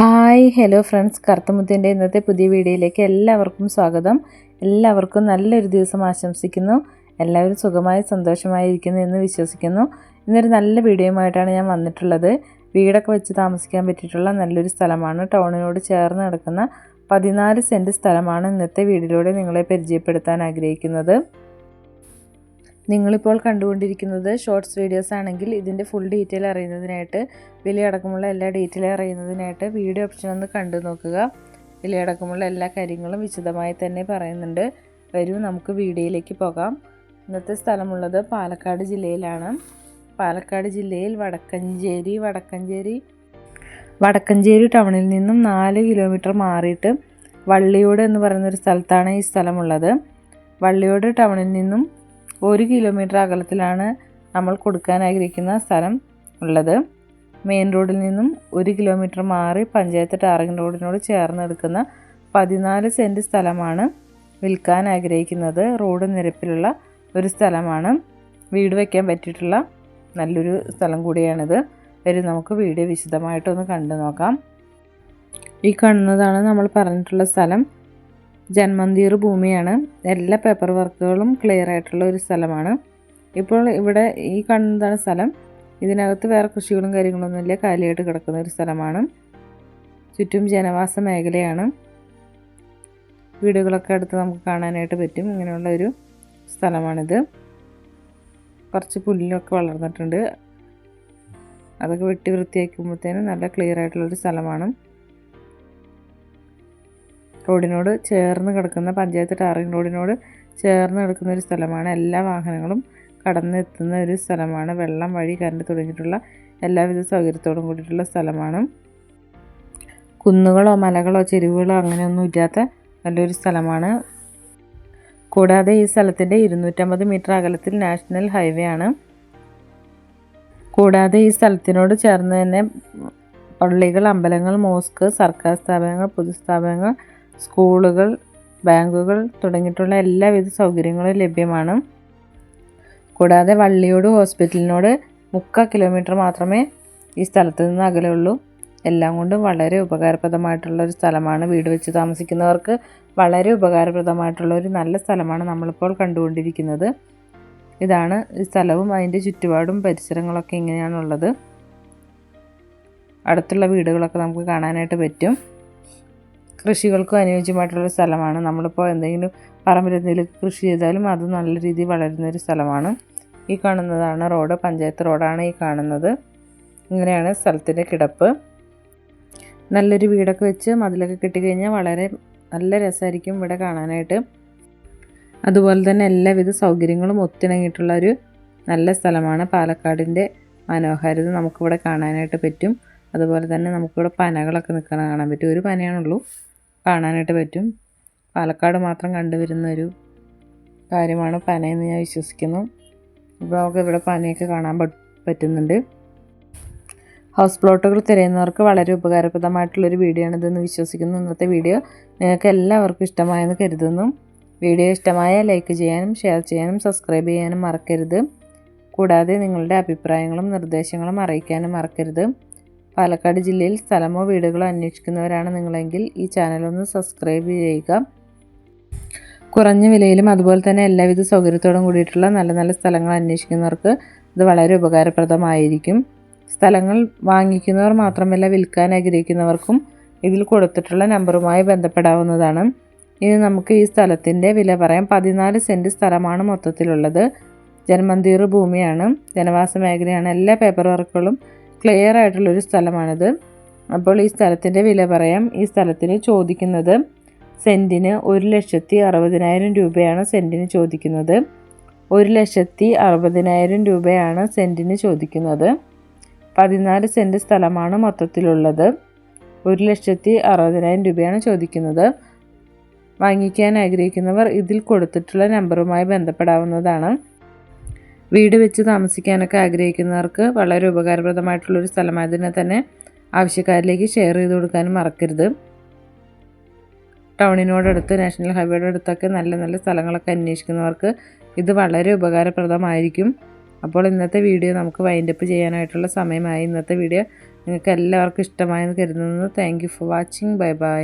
Hi hello friends. കറുത്തമുത്തിന്റെ ഇന്നത്തെ പുതിയ വീഡിയോയിലേക്ക് എല്ലാവർക്കും സ്വാഗതം. എല്ലാവർക്കും നല്ലൊരു ദിവസം ആശംസിക്കുന്നു. എല്ലാവരും സുഖമായി സന്തോഷമായിരിക്കുന്നു എന്ന് വിശ്വസിക്കുന്നു. ഇന്നൊരു നല്ല വീഡിയോയുമായിട്ടാണ് ഞാൻ വന്നിട്ടുള്ളത്. വീടൊക്കെ വെച്ച് താമസിക്കാൻ പറ്റിയിട്ടുള്ള നല്ലൊരു സ്ഥലമാണ്. ടൗണിനോട് ചേർന്ന് കിടക്കുന്ന പതിനാല് സെന്റ് സ്ഥലമാണ് ഇന്നത്തെ വീഡിയോയിലൂടെ നിങ്ങളെ പരിചയപ്പെടുത്താൻ ആഗ്രഹിക്കുന്നത്. നിങ്ങളിപ്പോൾ കണ്ടുകൊണ്ടിരിക്കുന്നത് ഷോർട്സ് വീഡിയോസ് ആണെങ്കിൽ ഇതിന്റെ ഫുൾ ഡീറ്റെയിൽ അറിയുന്നതിനായിട്ട് വിലയടക്കമുള്ള എല്ലാ ഡീറ്റെയിൽ അറിയുന്നതിനായിട്ട് വീഡിയോ ഓപ്ഷൻ ഒന്ന് കണ്ടു നോക്കുക. വിലയടക്കമുള്ള എല്ലാ കാര്യങ്ങളും വിശദമായി തന്നെ പറയുന്നുണ്ട്. വരൂ നമുക്ക് വീഡിയോയിലേക്ക് പോകാം. ഇന്നത്തെ സ്ഥലമുള്ളത് പാലക്കാട് ജില്ലയിലാണ്. പാലക്കാട് ജില്ലയിൽ വടക്കഞ്ചേരി വടക്കഞ്ചേരി വടക്കഞ്ചേരി ടൗണിൽ നിന്നും നാല് കിലോമീറ്റർ മാറിയിട്ട് വള്ളിയോട് എന്ന് പറയുന്നൊരു സ്ഥലത്താണ് ഈ സ്ഥലമുള്ളത്. വള്ളിയോട് ടൗണിൽ നിന്നും ഒരു കിലോമീറ്റർ അകലത്തിലാണ് നമ്മൾ കൊടുക്കാൻ ആഗ്രഹിക്കുന്ന സ്ഥലം ഉള്ളത്. മെയിൻ റോഡിൽ നിന്നും ഒരു കിലോമീറ്റർ മാറി പഞ്ചായത്ത് ടാറിംഗ് റോഡിനോട് ചേർന്ന് എടുക്കുന്ന പതിനാല് സെന്റ് സ്ഥലമാണ് വിൽക്കാൻ ആഗ്രഹിക്കുന്നത്. റോഡ് നിരപ്പിലുള്ള ഒരു സ്ഥലമാണ്. വീട് വയ്ക്കാൻ പറ്റിയിട്ടുള്ള നല്ലൊരു സ്ഥലം കൂടിയാണിത്. വരും നമുക്ക് വീഡിയോ വിശദമായിട്ടൊന്ന് കണ്ടു നോക്കാം ഈ കാണുന്നതാണ് നമ്മൾ പറഞ്ഞിട്ടുള്ള സ്ഥലം. ജന്മന്തീർ ഭൂമിയാണ്. എല്ലാ പേപ്പർ വർക്കുകളും ക്ലിയർ ആയിട്ടുള്ള ഒരു സ്ഥലമാണ്. ഇപ്പോൾ ഇവിടെ ഈ കണ്ടതാണ് സ്ഥലം. ഇതിനകത്ത് വേറെ കൃഷികളും കാര്യങ്ങളൊന്നുമില്ല കാലിയായിട്ട് കിടക്കുന്ന ഒരു സ്ഥലമാണ്. ചുറ്റും ജനവാസ മേഖലയാണ്. വീടുകളൊക്കെ അടുത്ത് നമുക്ക് കാണാനായിട്ട് പറ്റും. ഇങ്ങനെയുള്ള ഒരു സ്ഥലമാണിത്. കുറച്ച് പുല്ലൊക്കെ വളർന്നിട്ടുണ്ട്. അതൊക്കെ വെട്ടി വൃത്തിയാക്കുമ്പോഴത്തേനും നല്ല ക്ലിയർ ആയിട്ടുള്ളൊരു സ്ഥലമാണ്. റോഡിനോട് ചേർന്ന് കിടക്കുന്ന പഞ്ചായത്ത് ടാറിംഗ് റോഡിനോട് ചേർന്ന് കിടക്കുന്ന ഒരു സ്ഥലമാണ്. എല്ലാ വാഹനങ്ങളും കടന്നെത്തുന്ന ഒരു സ്ഥലമാണ്. വെള്ളം വഴി കറണ്ട് തുടങ്ങിയിട്ടുള്ള എല്ലാവിധ സൗകര്യത്തോടും കൂടിയിട്ടുള്ള സ്ഥലമാണ്. കുന്നുകളോ മലകളോ ചെരുവുകളോ അങ്ങനെയൊന്നും ഇല്ലാത്ത നല്ലൊരു സ്ഥലമാണ്. കൂടാതെ ഈ സ്ഥലത്തിന്റെ ഇരുന്നൂറ്റമ്പത് മീറ്റർ അകലത്തിൽ നാഷണൽ ഹൈവേ ആണ്. കൂടാതെ ഈ സ്ഥലത്തിനോട് ചേർന്ന് തന്നെ പള്ളികൾ അമ്പലങ്ങൾ മോസ്ക് സർക്കാർ സ്ഥാപനങ്ങൾ പൊതുസ്ഥാപനങ്ങൾ സ്കൂളുകൾ ബാങ്കുകൾ തുടങ്ങിയിട്ടുള്ള എല്ലാവിധ സൗകര്യങ്ങളും ലഭ്യമാണ്. കൂടാതെ വള്ളിയോട് ഹോസ്പിറ്റലിനോട് മുക്കാൽ കിലോമീറ്റർ മാത്രമേ ഈ സ്ഥലത്ത് നിന്ന് അകലെയുള്ളൂ. എല്ലാം കൊണ്ടും വളരെ ഉപകാരപ്രദമായിട്ടുള്ള ഒരു സ്ഥലമാണ്. വീട് വെച്ച് താമസിക്കുന്നവർക്ക് വളരെ ഉപകാരപ്രദമായിട്ടുള്ള ഒരു നല്ല സ്ഥലമാണ് നമ്മളിപ്പോൾ കണ്ടുകൊണ്ടിരിക്കുന്നത്. ഇതാണ് ഈ സ്ഥലവും അതിന്റെ ചുറ്റുപാടും പരിസരങ്ങളൊക്കെ ഇങ്ങനെയാണുള്ളത്. അടുത്തുള്ള വീടുകളൊക്കെ നമുക്ക് കാണാനായിട്ട് പറ്റും. കൃഷികൾക്കും അനുയോജ്യമായിട്ടുള്ള സ്ഥലമാണ്. നമ്മളിപ്പോൾ എന്തെങ്കിലും പറമ്പിൽ കൃഷി ചെയ്താലും അത് നല്ല രീതിയിൽ വളരുന്ന ഒരു സ്ഥലമാണ്. ഈ കാണുന്നതാണ് റോഡ് പഞ്ചായത്ത് റോഡാണ് ഈ കാണുന്നത്. ഇങ്ങനെയാണ് സ്ഥലത്തിന്റെ കിടപ്പ്. നല്ലൊരു വീടൊക്കെ വെച്ച് മതിലൊക്കെ കിട്ടിക്കഴിഞ്ഞാൽ വളരെ നല്ല രസമായിരിക്കും ഇവിടെ കാണാനായിട്ട്. അതുപോലെ തന്നെ എല്ലാവിധ സൗകര്യങ്ങളും ഒത്തിണങ്ങിയിട്ടുള്ള ഒരു നല്ല സ്ഥലമാണ്. പാലക്കാടിന്റെ മനോഹാരിത നമുക്കിവിടെ കാണാനായിട്ട് പറ്റും. അതുപോലെ തന്നെ നമുക്കിവിടെ പനകളൊക്കെ നിൽക്കുന്ന കാണാൻ പറ്റും. ഒരു പനയാണുള്ളൂ. കാണാനായിട്ട് പറ്റും. പാലക്കാട് മാത്രം കണ്ടുവരുന്ന ഒരു കാര്യമാണ് പനയെന്ന് ഞാൻ വിശ്വസിക്കുന്നു. ഇപ്പോൾ നമുക്ക് ഇവിടെ പനയൊക്കെ കാണാൻ പറ്റുന്നുണ്ട്. ഹൗസ് പ്ലോട്ടുകൾ തിരയുന്നവർക്ക് വളരെ ഉപകാരപ്രദമായിട്ടുള്ളൊരു വീഡിയോ ആണിതെന്ന് വിശ്വസിക്കുന്നു. ഇന്നത്തെ വീഡിയോ നിങ്ങൾക്ക് എല്ലാവർക്കും ഇഷ്ടമായെന്ന് കരുതുന്നു. വീഡിയോ ഇഷ്ടമായ ലൈക്ക് ചെയ്യാനും ഷെയർ ചെയ്യാനും സബ്സ്ക്രൈബ് ചെയ്യാനും മറക്കരുത്. കൂടാതെ നിങ്ങളുടെ അഭിപ്രായങ്ങളും നിർദ്ദേശങ്ങളും അറിയിക്കാനും മറക്കരുത്. പാലക്കാട് ജില്ലയിൽ സ്ഥലമോ വീടുകളോ അന്വേഷിക്കുന്നവരാണ് നിങ്ങളെങ്കിൽ ഈ ചാനലൊന്ന് സബ്സ്ക്രൈബ് ചെയ്യുക. കുറഞ്ഞ വിലയിലും അതുപോലെ തന്നെ എല്ലാവിധ സൗകര്യത്തോടും കൂടിയിട്ടുള്ള നല്ല നല്ല സ്ഥലങ്ങൾ അന്വേഷിക്കുന്നവർക്ക് ഇത് വളരെ ഉപകാരപ്രദമായിരിക്കും. സ്ഥലങ്ങൾ വാങ്ങിക്കുന്നവർ മാത്രമല്ല വിൽക്കാൻ ആഗ്രഹിക്കുന്നവർക്കും ഇതിൽ കൊടുത്തിട്ടുള്ള നമ്പറുമായി ബന്ധപ്പെടാവുന്നതാണ്. ഇനി നമുക്ക് ഈ സ്ഥലത്തിന്റെ വില പറയാം. പതിനാല് സെന്റ് സ്ഥലമാണ് മൊത്തത്തിലുള്ളത്. ജന്മന്തീർ ഭൂമിയാണ്. ജനവാസ മേഖലയാണ്. എല്ലാ പേപ്പർ വർക്കുകളും ക്ലിയർ ആയിട്ടുള്ളൊരു സ്ഥലമാണിത്. അപ്പോൾ ഈ സ്ഥലത്തിന്റെ വില പറയാം. ഈ സ്ഥലത്തിന് ചോദിക്കുന്നത് സെന്റിന് ഒരു ലക്ഷത്തി അറുപതിനായിരം രൂപയാണ് സെന്റിന് ചോദിക്കുന്നത്. ഒരു ലക്ഷത്തി അറുപതിനായിരം രൂപയാണ് സെന്റിന് ചോദിക്കുന്നത്. പതിനാല് സെന്റ് സ്ഥലമാണ് മൊത്തത്തിലുള്ളത്. ഒരു ലക്ഷത്തി അറുപതിനായിരം രൂപയാണ് ചോദിക്കുന്നത്. വാങ്ങിക്കാൻ ആഗ്രഹിക്കുന്നവർ ഇതിൽ കൊടുത്തിട്ടുള്ള നമ്പറുമായി ബന്ധപ്പെടാവുന്നതാണ്. വീട് വെച്ച് താമസിക്കാനൊക്കെ ആഗ്രഹിക്കുന്നവർക്ക് വളരെ ഉപകാരപ്രദമായിട്ടുള്ളൊരു സ്ഥലമായതിനെ തന്നെ ആവശ്യക്കാരിലേക്ക് ഷെയർ ചെയ്ത് കൊടുക്കാനും മറക്കരുത്. ടൗണിനോടടുത്ത് നാഷണൽ ഹൈവേയുടെ അടുത്തൊക്കെ നല്ല നല്ല സ്ഥലങ്ങളൊക്കെ അന്വേഷിക്കുന്നവർക്ക് ഇത് വളരെ ഉപകാരപ്രദമായിരിക്കും. അപ്പോൾ ഇന്നത്തെ വീഡിയോ നമുക്ക് വൈൻഡപ്പ് ചെയ്യാനായിട്ടുള്ള സമയമായി. ഇന്നത്തെ വീഡിയോ നിങ്ങൾക്ക് എല്ലാവർക്കും ഇഷ്ടമായെന്ന് കരുതുന്നു. Thank for watching bye bye